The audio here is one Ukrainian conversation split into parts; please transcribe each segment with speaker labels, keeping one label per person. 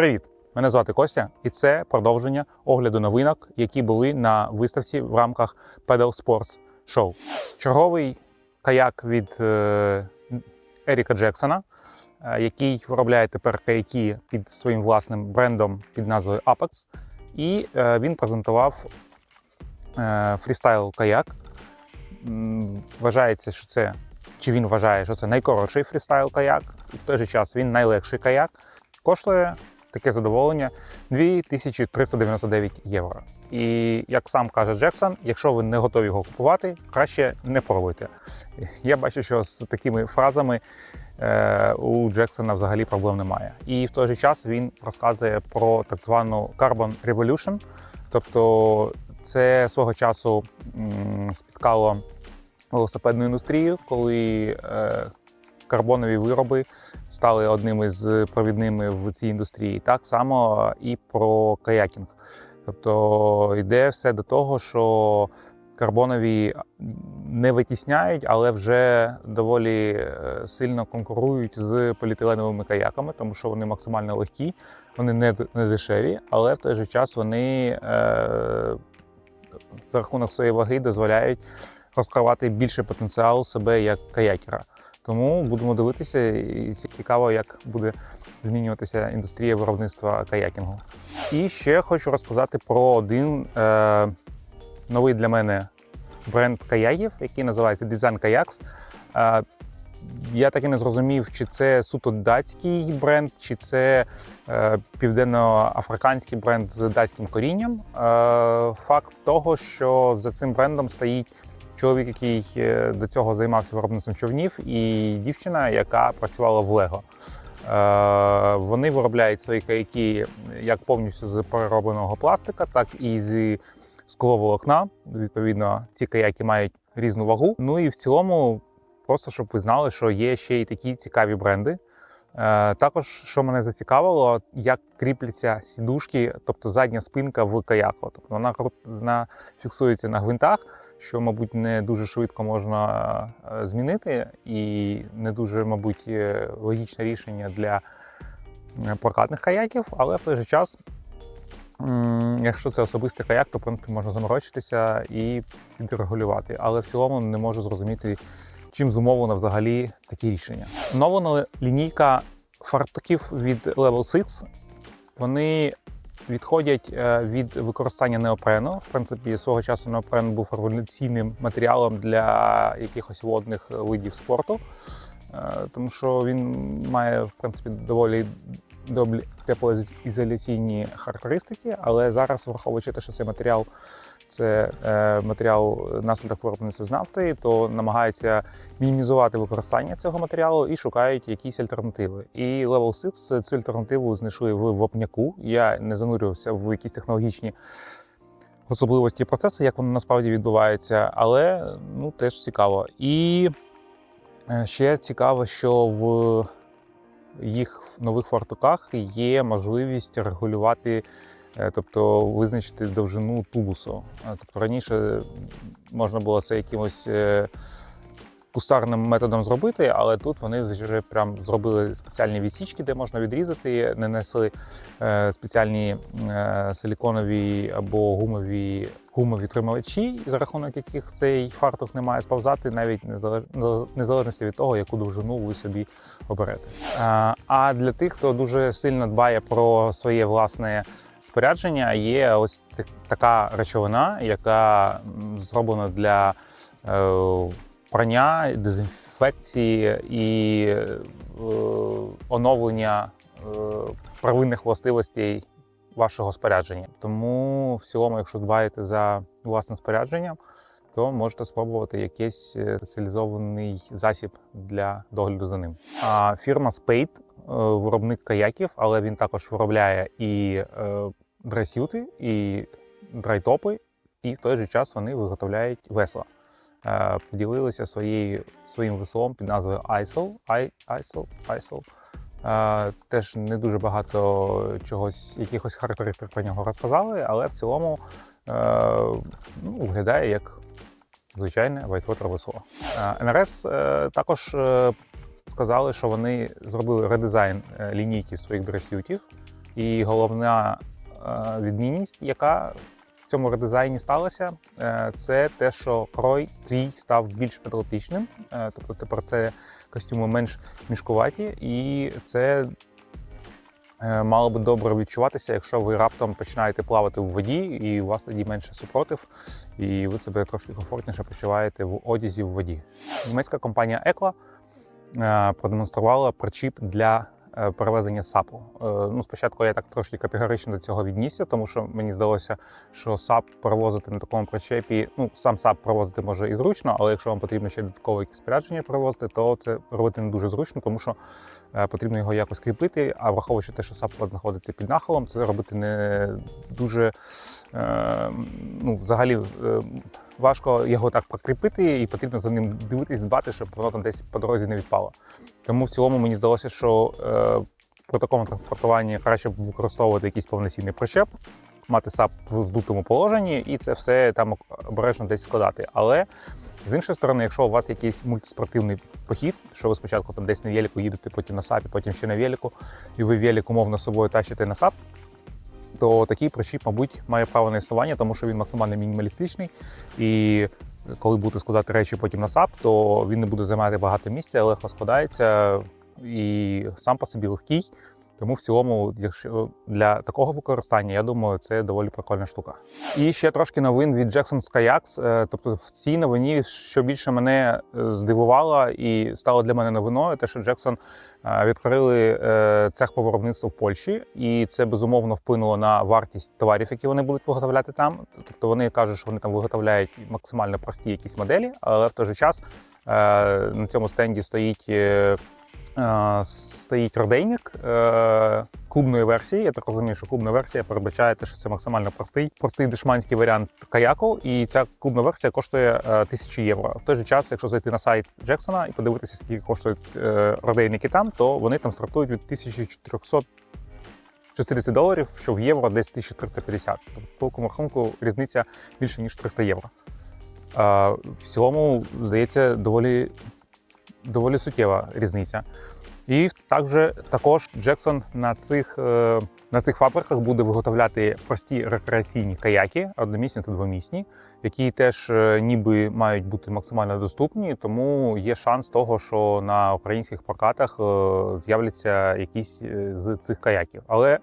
Speaker 1: Привіт! Мене звати Костя, і це продовження огляду новинок, які були на виставці в рамках Pedal Sports Show. Черговий каяк від е, Еріка Джексона, е, який виробляє тепер каяки під своїм власним брендом під назвою Apex. І е, він презентував фрістайл каяк. Вважається, що це чи він вважає, що це найкоротший фрістайл каяк, і в той же час він найлегший каяк. Коштує таке задоволення 2399 євро. І як сам каже Джексон, якщо ви не готові його купувати, краще не пробуйте. Я бачу, що з такими фразами е, у Джексона взагалі проблем немає. І в той же час він розказує про так звану Carbon Revolution, тобто це свого часу м, спіткало велосипедну індустрію, коли е, карбонові вироби стали одними з провідними в цій індустрії. Так само і про каякінг. Тобто йде все до того, що карбонові не витісняють, але вже доволі е, сильно конкурують з поліетиленовими каяками, тому що вони максимально легкі, вони не, дешеві, але в той же час вони е, за рахунок своєї ваги дозволяють розкривати більше потенціал себе як каякера. Тому будемо дивитися, і цікаво, як буде змінюватися індустрія виробництва каякінгу. І ще хочу розказати про один е, новий для мене бренд каяків, який називається Design Kayaks. Е, я так і не зрозумів, чи це суто датський бренд, чи це е, південно-африканський бренд з датським корінням. Е, факт того, що за цим брендом стоїть чоловік, який е, до цього займався виробництвом човнів, і дівчина, яка працювала в Лего. Е, Вони виробляють свої каяки як повністю з переробленого пластика, так і з скловолокна. Відповідно, ці каяки мають різну вагу. Ну і в цілому, просто щоб ви знали, що є ще й такі цікаві бренди. Е, Також, що мене зацікавило, як кріпляться сідушки, тобто задня спинка в каяку. Тобто вона, фіксується на гвинтах, що, мабуть, не дуже швидко можна е, змінити, і не дуже, мабуть, логічне рішення для е, прокатних каяків, але в той же час, якщо це особистий каяк, то в принципі можна заморочитися і підрегулювати. Але в цілому не можу зрозуміти, чим зумовлено взагалі такі рішення. Оновлена лінійка фартуків від Level 6. Вони відходять е, від використання неопрену. В принципі, свого часу неопрен був революційним матеріалом для якихось водних видів спорту, е, тому що він має в принципі доволі добрі теплоізоляційні характеристики, але зараз, враховуючи те, що цей матеріал це е, матеріал наслідок виробництва з нафти, то намагаються мінімізувати використання цього матеріалу і шукають якісь альтернативи. І Level 6 цю альтернативу знайшли в вапняку. Я не занурювався в якісь технологічні особливості процесу, як воно насправді відбувається, але ну теж цікаво. І е, ще цікаво, що в їх нових фартуках є можливість регулювати, е, тобто визначити довжину тубусу. Е, Тобто раніше можна було це якимось е, кустарним методом зробити, але тут вони вже прям зробили спеціальні відсічки, де можна відрізати, нанесли е, спеціальні е, силіконові або гумові гумові тримачі, за рахунок яких цей фартух не має сповзати, навіть незалеж- незалежності від того, яку довжину ви собі оберете. Е, А для тих, хто дуже сильно дбає про своє власне спорядження, є ось так- така речовина, яка зроблена для е, прання, дезінфекції і е, оновлення е, первинних властивостей вашого спорядження. Тому в цілому, якщо дбаєте за власним спорядженням, то можете спробувати якийсь спеціалізований засіб для догляду за ним. А фірма Spade виробник каяків, але він також виробляє і е, дресюти, і драйтопи, і в той же час вони виготовляють весла. Е, Поділилися своєю, своїм веслом під назвою ISIL. I, ISIL, ISIL. Е, Теж не дуже багато чогось, якихось характеристик про нього розказали, але в цілому е, ну, виглядає як звичайне whitewater весло. Е, НРС е, також е, сказали, що вони зробили редизайн е, лінійки своїх дресютів. І головна е, відмінність, яка в цьому редизайні сталося, е, це те, що крой твій став більш атлетичним. Тобто тепер це костюми менш мішкуваті, і це мало би добре відчуватися, якщо ви раптом починаєте плавати в воді, і у вас тоді менше супротив, і ви себе трошки комфортніше почуваєте в одязі в воді. Німецька компанія Екла продемонструвала причіп для е, перевезення сапу. Е, Ну, спочатку я так трошки категорично до цього віднісся, тому що мені здалося, що сап перевозити на такому причепі. Ну, сам сап перевозити може і зручно, але якщо вам потрібно ще додаткове якесь спорядження перевозити, то це робити не дуже зручно, тому що е, потрібно його якось кріпити. А враховуючи те, що сап знаходиться під нахилом, це робити не дуже е, ну, взагалі. е, Важко його так прикріпити, і потрібно за ним дивитись, дбати, щоб воно там десь по дорозі не відпало. Тому в цілому мені здалося, що е, при такому транспортуванні краще б використовувати якийсь повноцінний причеп, мати сап в здутому положенні і це все там обережно десь складати. Але з іншої сторони, якщо у вас якийсь мультиспортивний похід, що ви спочатку там десь на велику їдете, потім на сапі, потім ще на велику, і ви велик умовно собою тащите на сап, то такий прищіп, мабуть, має право на існування, тому що він максимально мінімалістичний. І коли будете складати речі потім на сап, то він не буде займати багато місця, легко складається і сам по собі легкий. Тому в цілому, якщо для такого використання, я думаю, це доволі прикольна штука. І ще трошки новин від Jackson Kayaks. Е, Тобто, в цій новині, що більше мене е, здивувало і стало для мене новиною, те, що Jackson е, відкрили е, цех по виробництву в Польщі, і це безумовно вплинуло на вартість товарів, які вони будуть виготовляти там. Тобто вони кажуть, що вони там виготовляють максимально прості якісь моделі, але в той же час е, на цьому стенді стоїть. Е, е, Стоїть родейник е, клубної версії. Я так розумію, що клубна версія передбачає те, що це максимально простий, простий дешманський варіант каяку. І ця клубна версія коштує е, 1000 євро. В той же час, якщо зайти на сайт Джексона і подивитися, скільки коштують е, родейники там, то вони там стартують від 1400 60 доларів, що в євро десь 1350. Тобто, по великому рахунку різниця більше ніж 300 євро. Е, в цілому, здається, доволі, доволі суттєва різниця. І також, також Джексон на цих, е, на цих фабриках буде виготовляти прості рекреаційні каяки, одномісні та двомісні, які теж е, ніби мають бути максимально доступні. Тому є шанс того, що на українських прокатах е, з'являться якісь з цих каяків. Але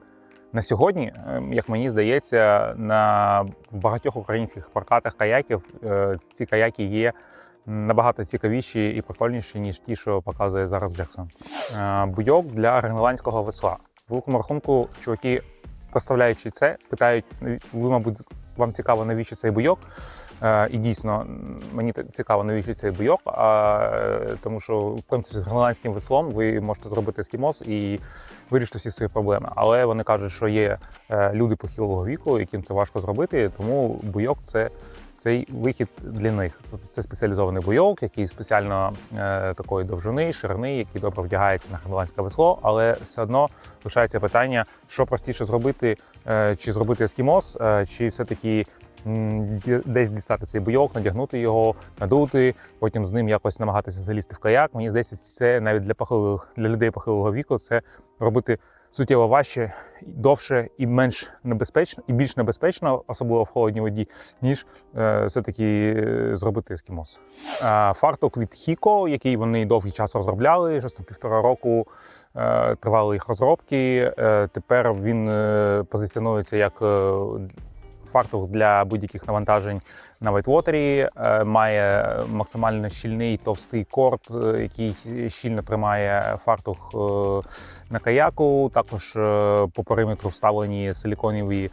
Speaker 1: на сьогодні, як мені здається, на багатьох українських прокатах каяків ці каяки є набагато цікавіші і прикольніші, ніж ті, що показує зараз Джексон. Е, Буйок для гренландського весла. В великому рахунку, чуваки, представляючи це, питають: ви, мабуть, вам цікаво, навіщо цей буйок? Е, І дійсно, мені цікаво, навіщо цей е, тому що в принципі з гренландським веслом ви можете зробити ескімос і вирішити всі свої проблеми. Але вони кажуть, що є е, люди похилого віку, яким це важко зробити, тому буйок це цей вихід для них. Тобто це спеціалізований буйок, який спеціально е, такої довжини, ширини, який добре вдягається на гренландське весло, але все одно лишається питання, що простіше зробити, е, чи зробити ескімос, е, чи все-таки десь дістати цей буйок, надягнути його, надути, потім з ним якось намагатися залізти в каяк. Мені здається, це навіть для похилих для людей похилого віку це робити суттєво важче, довше і менш небезпечно, і більш небезпечно, особливо в холодній воді, ніж е, все-таки е, зробити ескімос. Е, фартук від Хіко, який вони довгий час розробляли, щось там півтора року е, тривали їх розробки. Е, тепер він е, позиціонується як е, фартук для будь-яких навантажень на вайтвотері, має максимально щільний товстий корд, е, який щільно тримає фартух е, на каяку. Також е, по периметру вставлені силіконові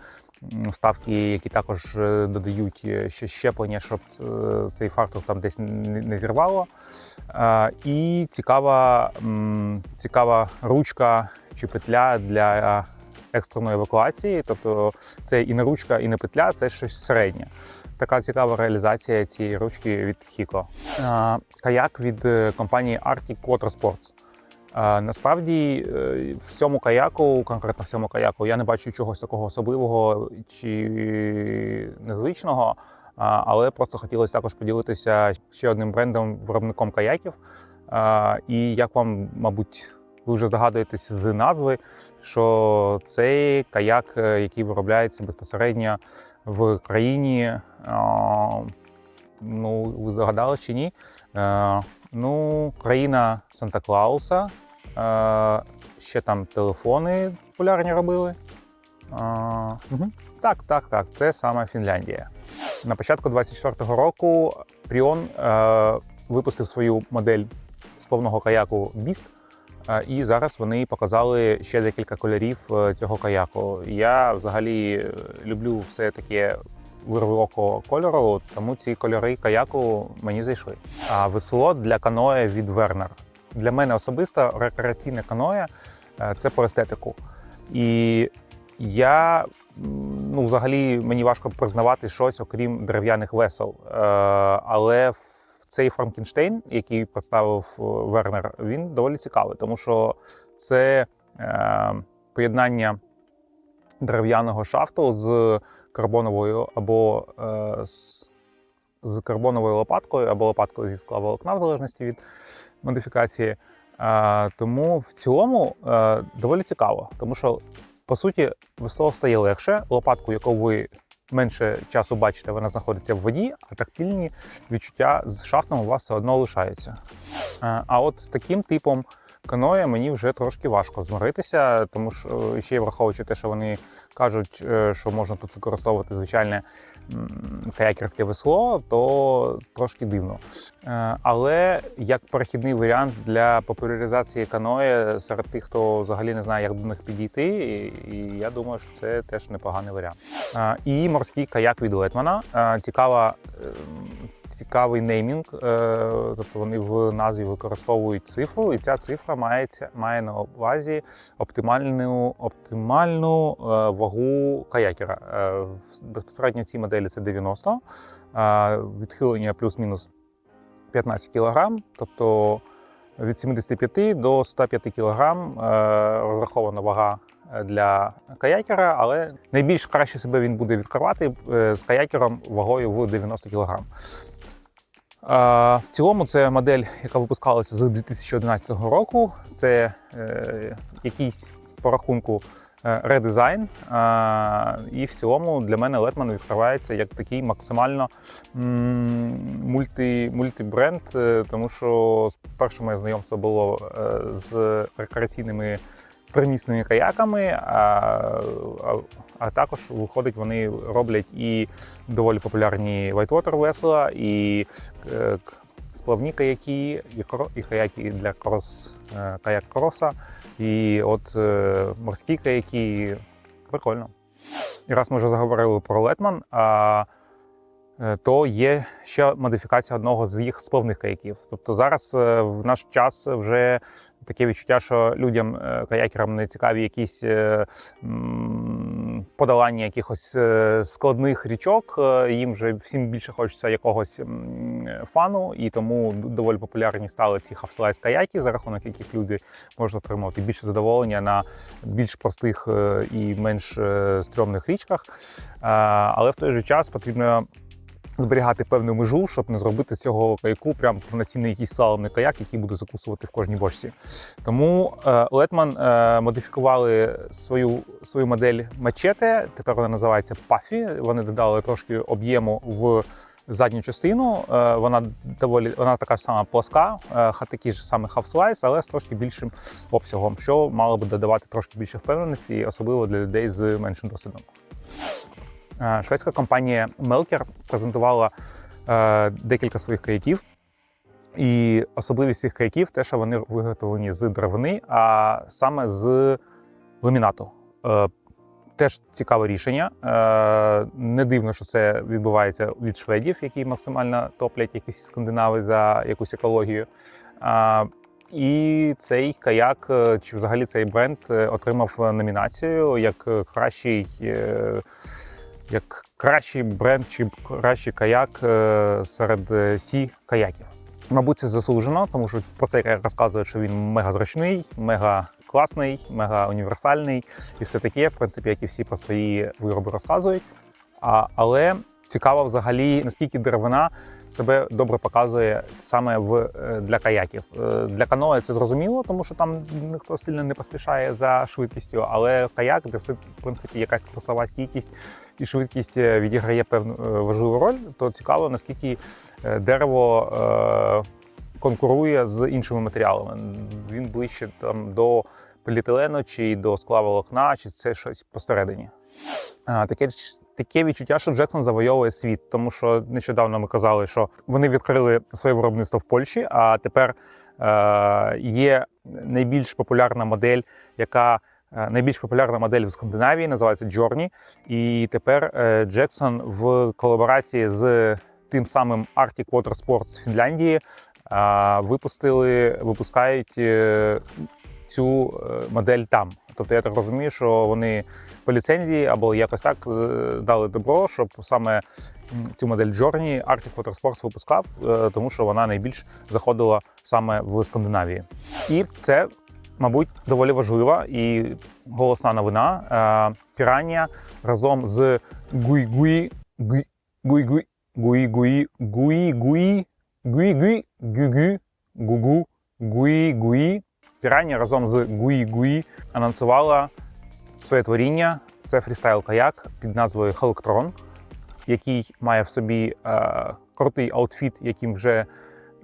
Speaker 1: вставки, які також додають ще щеплення, щоб цей фартух там десь не зірвало. І цікава, цікава ручка чи петля для екстреної евакуації. Тобто це і не ручка, і не петля, це щось середнє. Така цікава реалізація цієї ручки від. Е, Каяк від е, компанії Arctic Watersports. Е, Насправді е, в цьому каяку, конкретно в цьому каяку, я не бачу чогось такого особливого чи незвичного. Але просто хотілося також поділитися ще одним брендом, виробником каяків. І як вам, мабуть, ви вже здогадуєтесь з назви, що цей каяк, е, який виробляється безпосередньо в країні. Ну, ви здогадали чи ні? Е, Ну, країна Санта-Клауса. Е, Ще там телефони популярні робили. Так, так, так. Це саме Фінляндія. На початку 24-го року Prion е, випустив свою модель з повного каяку Beast. І зараз вони показали ще декілька кольорів е, цього каяку. Я взагалі е, люблю все таке вирвоко кольору, тому ці кольори каяку мені зайшли. А весло для каноє від Вернер. Для мене особисто рекреаційне каноє е, це по естетику. І я ну, взагалі мені важко признавати щось, окрім дерев'яних весел. Але цей Франкенштейн, який представив е, Вернер, він доволі цікавий, тому що це е, поєднання дерев'яного шафту з карбоновою або е, з, з карбоновою лопаткою, або лопаткою зі склаволокна, в залежності від модифікації. Е, тому в цілому е, доволі цікаво, тому що по суті весло стає легше. Лопатку, яку ви менше часу бачите, вона знаходиться в воді, а тактильні відчуття з шафтом у вас все одно лишаються. Е, А от з таким типом каноє мені вже трошки важко змиритися, тому що е, ще й враховуючи те, що вони кажуть, е, що можна тут використовувати звичайне каякерське весло, то трошки дивно. Е, Але як перехідний варіант для популяризації каное серед тих, хто взагалі не знає, як до них підійти, і- я думаю, що це теж непоганий варіант. І морський каяк від Летмана. Цікава, е, цікавий неймінг, е, тобто вони в назві використовують цифру, і ця цифра мається, має на увазі оптимальну, оптимальну е, вагу каякера. Е, Безпосередньо в цій моделі це 90, е, відхилення плюс-мінус 15 кг, тобто від 75 до 105 кг розрахована вага для каякера, але найбільш краще себе він буде відкривати з каякером вагою в 90 кг. В цілому це модель, яка випускалася з 2011 року. Це е, якийсь по рахунку е, редизайн. І в цілому для мене Летман відкривається як такий максимально мульти, мультибренд, е, тому що перше моє знайомство було з рекреаційними тримісними каяками, а, а, а також виходить, вони роблять і доволі популярні whitewater весла, і е, сплавні каяки, і, кро- і каяки для крос, е, каяк кроса, і от е, морські каяки. Прикольно. І раз ми вже заговорили про Летман, а, е, то є ще модифікація одного з їх сплавних каяків. Тобто зараз е, в наш час вже таке відчуття, що людям, е, каякерам не цікаві якісь е, подолання якихось е, складних річок. Їм вже всім більше хочеться якогось фану, і тому доволі популярні стали ці хавслайс каяки, за рахунок яких люди можуть отримувати більше задоволення на більш простих і менш стрьомних річках. Але в той же час потрібно зберігати певну межу, щоб не зробити з цього каяку прям повноцінний якийсь слаломний каяк, який буде закусувати в кожній бочці. Тому е, Летман е, модифікували свою, свою модель мачете. Тепер вона називається Пафі. Вони додали трошки об'єму в задню частину. Е, вона доволі вона така ж сама плоска, такий ж самий халфслайс, але з трошки більшим обсягом, що мало би додавати трошки більше впевненості, особливо для людей з меншим досвідом. Е, Шведська компанія Melker презентувала е, декілька своїх каяків. І особливість цих каяків те, що вони виготовлені з деревини, а саме з ламінату. Е, теж цікаве рішення. Не дивно, що це відбувається від шведів, які максимально топлять якісь скандинави за якусь екологію. І цей каяк, чи взагалі цей бренд отримав номінацію як кращий. Як кращий бренд чи кращий каяк е, серед е, сі каяків. Мабуть, це заслужено, тому що про це розказує, що він мега зручний, мега класний, мега універсальний і все таке, в принципі, як і всі про свої вироби розказують. А, але Цікаво взагалі, наскільки деревина себе добре показує саме в е, для каяків. Е, Для каноe це зрозуміло, тому що там ніхто сильно не поспішає за швидкістю, але каяк, де все в принципі якась курсова стійкість і швидкість е, відіграє певну важливу роль, то цікаво, наскільки дерево конкурує з іншими матеріалами. Він ближче там до поліетилену чи до склаволокна, чи це щось посередині. Таке, таке відчуття, що Джексон завойовує світ, тому що нещодавно ми казали, що вони відкрили своє виробництво в Польщі, а тепер е, є найбільш популярна модель, яка е, найбільш популярна модель в Скандинавії, називається Journey. І тепер е, Джексон в колаборації з тим самим Arctic Water Sports з Фінляндії е, випустили, випускають цю модель там. Тобто я так розумію, що вони по ліцензії або якось так е, дали добро, щоб саме цю модель Journey Arctic Water Sports випускав, е, тому що вона найбільш заходила саме в Скандинавії. І це, мабуть, доволі важлива і голосна новина. Е, Пірання разом з Гуй-Гуй, Гуй- Гуй-Гуй, Гуй-Гуй, Гуй-Гуй, Гуй-Гуй, Гю-Гю, Гу-Гу, Гуй-Гуй. Пірання разом з Гуй-Гуй анонсувала своє творіння. Це фрістайл-каяк під назвою Helectron, який має в собі е, крутий аутфіт, яким вже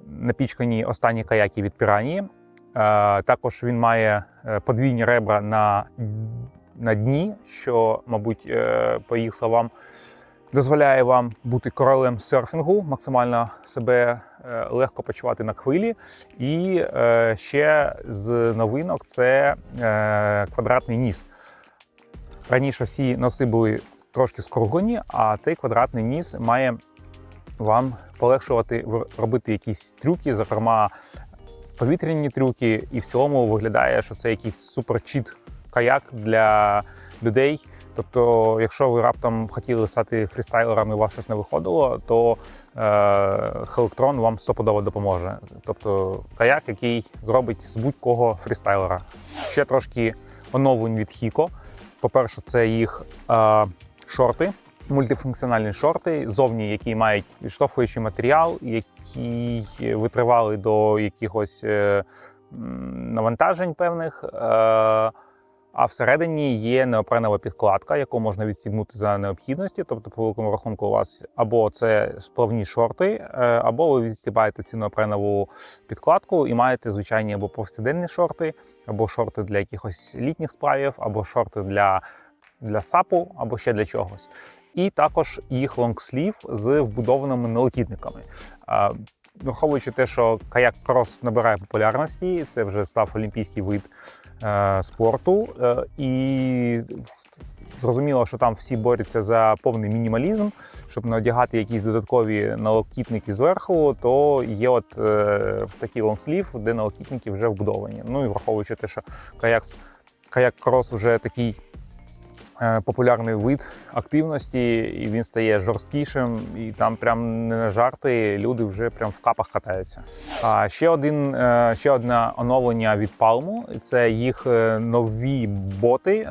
Speaker 1: напічкані останні каяки від піранії. Е, також він має е, подвійні ребра на, на дні, що, мабуть, е, по їх словам, дозволяє вам бути королем серфінгу, максимально себе е, легко почувати на хвилі. І е, ще з новинок це е, квадратний ніс. Раніше всі носи були трошки скруглені, а цей квадратний ніс має вам полегшувати робити якісь трюки, зокрема повітряні трюки, і в цілому виглядає, що це якийсь суперчіт каяк для людей. Тобто, якщо ви раптом хотіли стати фрістайлером і у вас щось не виходило, то е, Helectron вам стопудово допоможе. Тобто каяк, який зробить з будь-кого фрістайлера. Ще трошки оновлень від Hiko. По-перше, це їх е, шорти, мультифункціональні шорти, зовні, які мають відштовхуючий матеріал, які витривали до якихось е, навантажень певних. Е, а всередині є неопренова підкладка, яку можна відстібнути за необхідності. Тобто, по великому рахунку, у вас або це сплавні шорти, е, або ви відстібаєте цю неопренову підкладку і маєте звичайні або повсякденні шорти, або шорти для якихось літніх справів, або шорти для, для сапу, або ще для чогось. І також їх лонгслів з вбудованими налокітниками. А, Враховуючи те, що каяк крос набирає популярності, це вже став олімпійський вид е, спорту, е, і зрозуміло, що там всі борються за повний мінімалізм, щоб не одягати якісь додаткові налокітники зверху, то є от такі такий лонгслів, де налокітники вже вбудовані. Ну і враховуючи те, що каяк, каяк крос вже такий е, популярний вид активності, і він стає жорсткішим, і там прям не на жарти, люди вже прям в капах катаються. А ще один е, ще одне оновлення від Palm – це їх е, нові боти.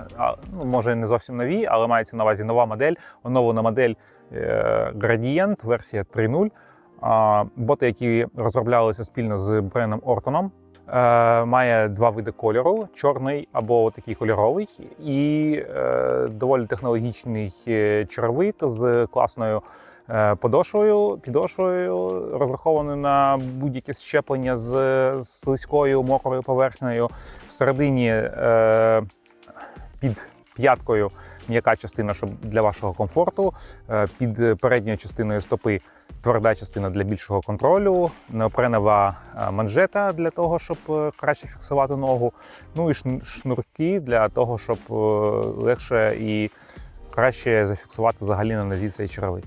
Speaker 1: Ну, може не зовсім нові, але мається на увазі нова модель, оновлена модель е, Gradient, версія 3.0. Боти, які розроблялися спільно з брендом Ортоном. Е, має два види кольору: чорний або такий кольоровий, і е, доволі технологічний е, червит з класною подошвою, підошвою, розрахованою на будь-яке щеплення з слизькою мокрою поверхнею. Всередині під п'яткою м'яка частина, щоб для вашого комфорту, під передньою частиною стопи тверда частина для більшого контролю, неопренова е, манжета для того, щоб е, краще фіксувати ногу. Ну і шн- шнурки для того, щоб е, легше і краще зафіксувати взагалі на нозі цей черевик.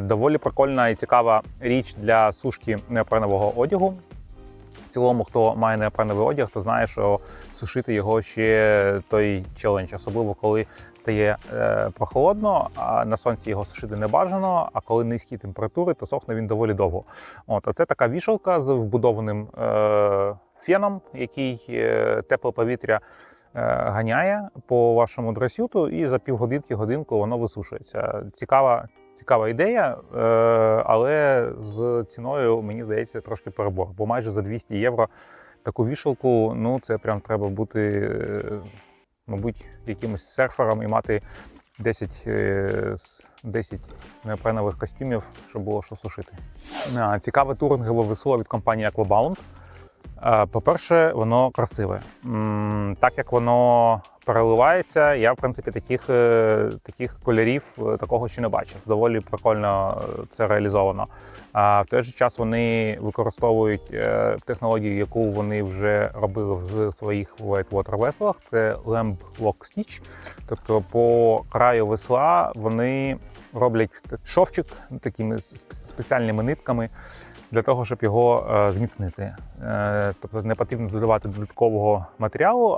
Speaker 1: Доволі прикольна і цікава річ для сушки неопренового одягу. Цілому, хто має неопреновий одяг, то знає, що сушити його ще той челендж, особливо коли стає е, прохолодно, а на сонці його сушити не бажано. А коли низькі температури, то сохне він доволі довго. От, а це така вішалка з вбудованим е, феном, який е, тепле повітря е, ганяє по вашому дресюту, і за півгодинки годинку воно висушується. Цікава, цікава ідея, е, але з ціною, мені здається, трошки перебор. Бо майже за 200 євро таку вішалку, ну це прям треба бути, е, мабуть, якимось серфером і мати 10, е, 10 неопренових костюмів, щоб було що сушити. Цікаве турингове весело від компанії Aquabound. Е, По-перше, воно красиве. Так як воно переливається, я в принципі таких, е, таких кольорів е, такого ще не бачив. Доволі прикольно це реалізовано. А в той же час вони використовують технологію, яку вони вже робили в своїх whitewater веслах. Це Lamb Lock Stitch. Тобто по краю весла вони роблять шовчик такими спеціальними нитками для того, щоб його е, зміцнити. Е, тобто не потрібно додавати додаткового матеріалу,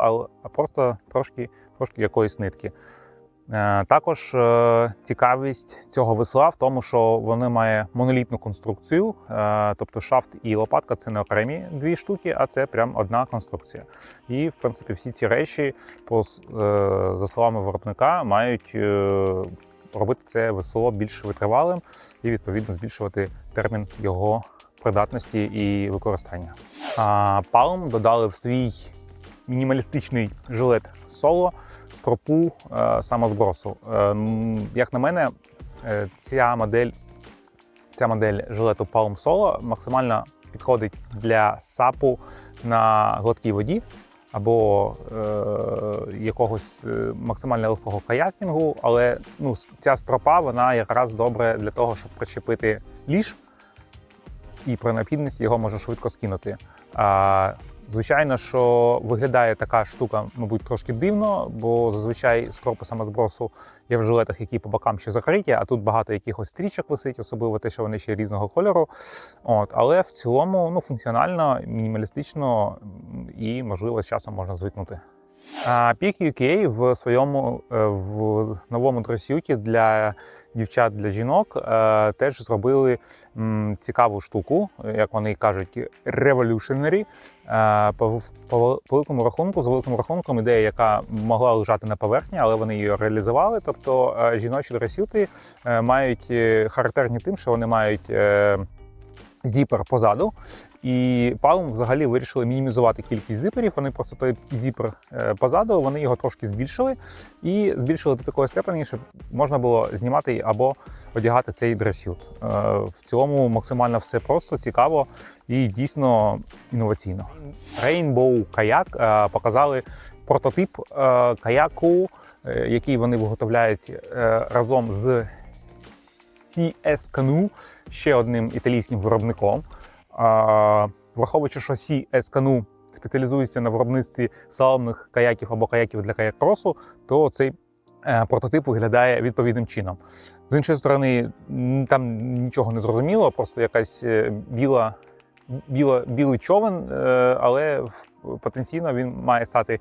Speaker 1: а, просто трошки, трошки якоїсь нитки. Е, Також цікавість цього весла в тому, що воно має монолітну конструкцію, тобто шафт і лопатка це не окремі дві штуки, а це прям одна конструкція. І в принципі всі ці речі, по, за словами виробника, мають робити це весело більш витривалим і відповідно збільшувати термін його придатності і використання. А Palm додали в свій мінімалістичний жилет соло стропу е, самозбросу. Е, як на мене, е, ця модель, ця модель жилету Palm Solo максимально підходить для сапу на гладкій воді або е, якогось максимально легкого каякінгу, але ну, ця стропа вона якраз добре для того, щоб причепити ліж і при необхідності його можна швидко скинути. А, звичайно, що виглядає така штука, мабуть, трошки дивно, бо зазвичай стропи самозбросу є в жилетах, які по бокам ще закриті, а тут багато якихось стрічок висить, особливо те, що вони ще різного кольору. От, але в цілому ну, функціонально, мінімалістично і, можливо, з часом можна звикнути. А Peak UK в своєму е, в новому дресюті для дівчат для жінок е, теж зробили м, цікаву штуку, як вони кажуть, революшенері. Е, По, по великому рахунку, з великим рахунком, ідея, яка могла лежати на поверхні, але вони її реалізували. Тобто е, жіночі дресюти е, мають е, характерні тим, що вони мають е, зіпер позаду. І Palm взагалі вирішили мінімізувати кількість зіперів. Вони просто той зіпер е, позаду, вони його трошки збільшили і збільшили до такої степені, щоб можна було знімати або одягати цей дресют. Е, В цілому максимально все просто, цікаво і дійсно інноваційно. Rainbow Kayak е, показали прототип каяку, який вони виготовляють разом з CS Canoe, ще одним італійським виробником. Враховуючи, що CS Canoe спеціалізується на виробництві саломних каяків або каяків для каяк-кросу, то цей е, прототип виглядає відповідним чином. З іншої сторони, там нічого не зрозуміло, просто якась е, біла, біла, білий човен, е, але потенційно він має стати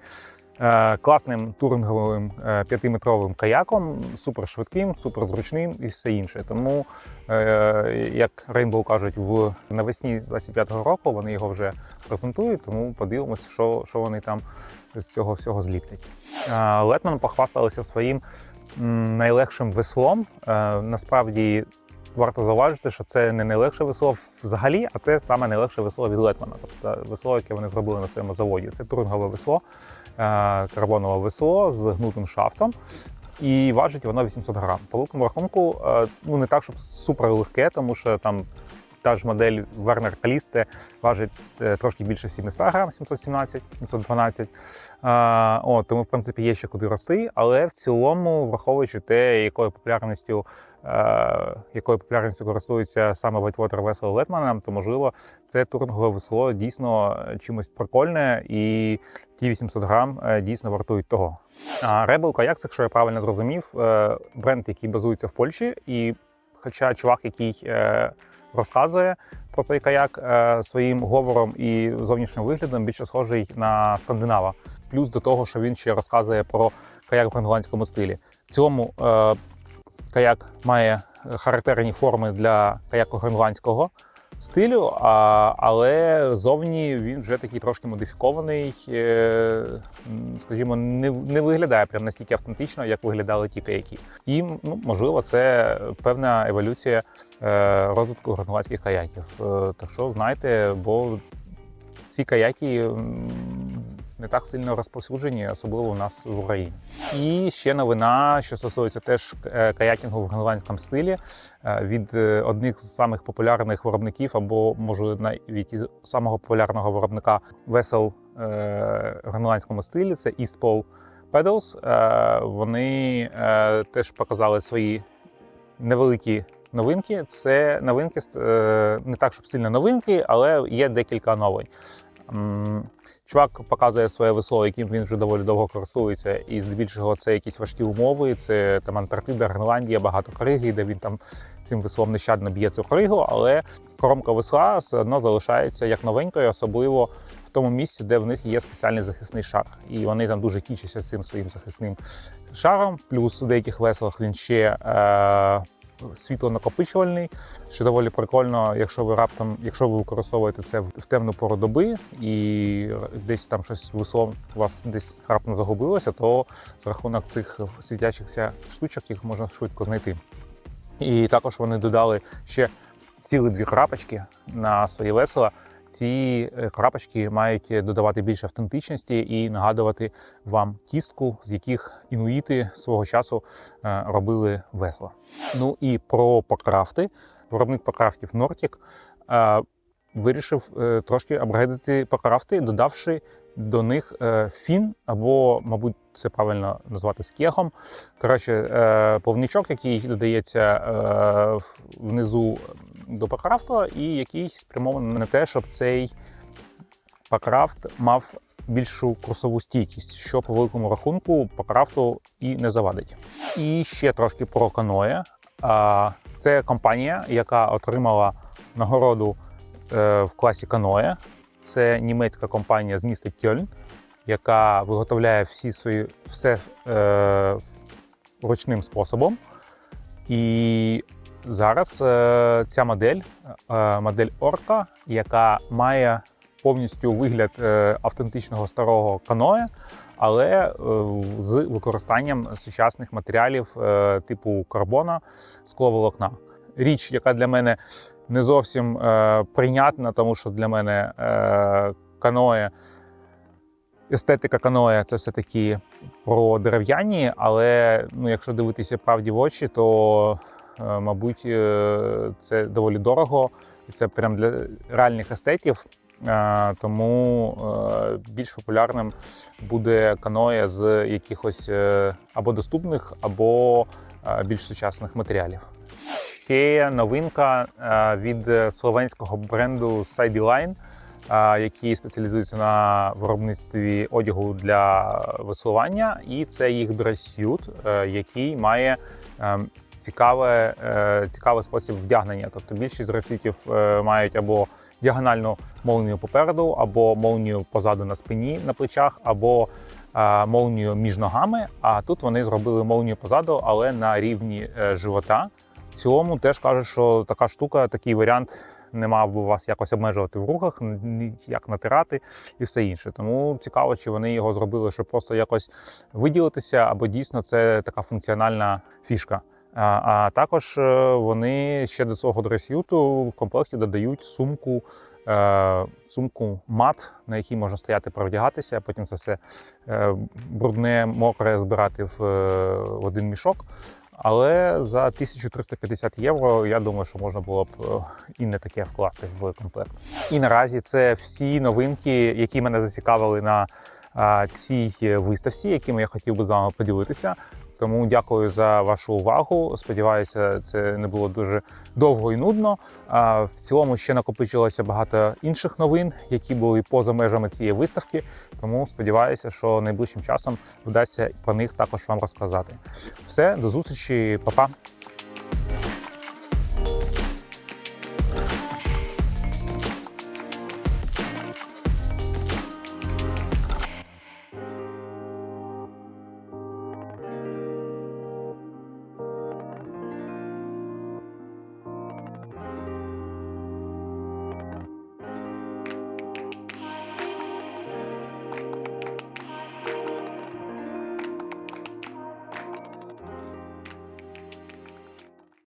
Speaker 1: класним туринговим е, п'ятиметровим каяком, супершвидким, суперзручним і все інше. Тому, е, як Rainbow кажуть, в навесні 25-го року вони його вже презентують, тому подивимося, що, що вони там з цього всього зліплять. Е, Летман похвасталися своїм найлегшим веслом. Е, Насправді варто зауважити, що це не найлегше весло взагалі, а це саме найлегше весло від Летмана. Тобто весло, яке вони зробили на своєму заводі. Це турингове весло, е, карбонове весло з гнутим шафтом. І важить воно 800 грам. По великому рахунку, е, ну не так, щоб супер легке, тому що там та ж модель Werner Kaliste важить е, трошки більше 700 грам, 717, 712. Е, О, тому, в принципі, є ще куди рости, але в цілому, враховуючи те, якою популярністю, е, якою популярністю користується саме Whitewater Vessel Летмана, то можливо це турингове весло дійсно е, чимось прикольне, і ті 800 грам дійсно вартують того. А Rebel Kayaks, якщо я правильно зрозумів, бренд, який базується в Польщі, і хоча чувак, який розказує про цей каяк е, своїм говором і зовнішнім виглядом, більше схожий на скандинава. Плюс до того, що він ще розказує про каяк в гренландському стилі. В цілому е, каяк має характерні форми для каяку гренландського стилю, а, але зовні він вже такий трошки модифікований. е, Скажімо, не, не виглядає прям настільки автентично, як виглядали ті каяки. І ну, можливо, це певна еволюція е, розвитку гранувацьких каяків. Е, Так що знайте, бо ці каяки не так сильно розповсюджені, особливо у нас в Україні. І ще новина, що стосується теж е, каякінгу в гренландському стилі е, від е, одних з самих популярних виробників, або може навіть і самого популярного виробника весел в гренландському стилі. Це Eastpole Pedals. Вони теж показали свої невеликі новинки. Це новинки не так, щоб сильно новинки, але є декілька новин. Чувак показує своє весло, яким він вже доволі довго користується, і здебільшого це якісь важкі умови. Це там Антарктида, Гренландія, багато криги, де він там цим веслом нещадно б'є цю кригу, але коромка весла все одно залишається як новенькою, особливо в тому місці, де в них є спеціальний захисний шар. І вони там дуже кічаться цим своїм захисним шаром. Плюс у деяких веслах він ще. Е- Світлонакопичувальний, що доволі прикольно, якщо ви раптом, якщо ви використовуєте це в темну пору доби і десь там щось весло у вас десь раптом загубилося, то за рахунок цих світячихся штучок їх можна швидко знайти. І також вони додали ще цілі дві крапочки на свої весела. Ці е, крапочки мають додавати більше автентичності і нагадувати вам кістку, з яких інуїти свого часу е, робили весла. Ну і про покрафти. Виробник покрафтів е, вирішив е, трошки апгрейдити покрафти, додавши до них е, фін, або, мабуть, це правильно назвати скегом. Коротше, е, повничок, який додається е, внизу до покрафту, і який спрямований на те, щоб цей покрафт мав більшу курсову стійкість, що по великому рахунку покрафту і не завадить. І ще трошки про каное. А, Це компанія, яка отримала нагороду е, в класі каное. Це німецька компанія з міста Кьольн, яка виготовляє всі свої все е, ручним способом. І зараз е, ця модель, е, модель Орка, яка має повністю вигляд е, автентичного старого каное, але з використанням сучасних матеріалів типу карбона, скловолокна. Річ, яка для мене не зовсім прийнятна, тому що для мене каное, естетика каное це все-таки про дерев'яні, але ну, якщо дивитися правді в очі, то, мабуть, е, це доволі дорого. І це прям для реальних естетів. Е, Тому е, більш популярним буде каное з якихось е, або доступних, або е, більш сучасних матеріалів. Ще новинка е, від словенського бренду Sideline, е, який спеціалізується на виробництві одягу для веслування, і це їх дресют, який має е, цікаве, е, цікавий спосіб вдягнення. Тобто більшість дресютів е, мають або діагональну молнію попереду, або молнію позаду на спині на плечах, або е, молнію між ногами. А тут вони зробили молнію позаду, але на рівні живота. В цілому теж кажуть, що така штука, такий варіант не мав би вас якось обмежувати в рухах, як натирати і все інше. Тому цікаво, чи вони його зробили, щоб просто якось виділитися, або дійсно це така функціональна фішка. А, також е, вони ще до цього дресюту в комплекті додають сумку, е, сумку мат, на якій можна стояти, провдягатися, а потім це все е, брудне, мокре збирати в, один мішок. Але за 1350 євро я думаю, що можна було б і не таке вкласти в комплект. І наразі це всі новинки, які мене зацікавили на цій виставці, якими я хотів би з вами поділитися. Тому дякую за вашу увагу. Сподіваюся, це не було дуже довго і нудно. В цілому ще накопичилося багато інших новин, які були поза межами цієї виставки. Тому сподіваюся, що найближчим часом вдасться про них також вам розказати. Все, до зустрічі, па-па!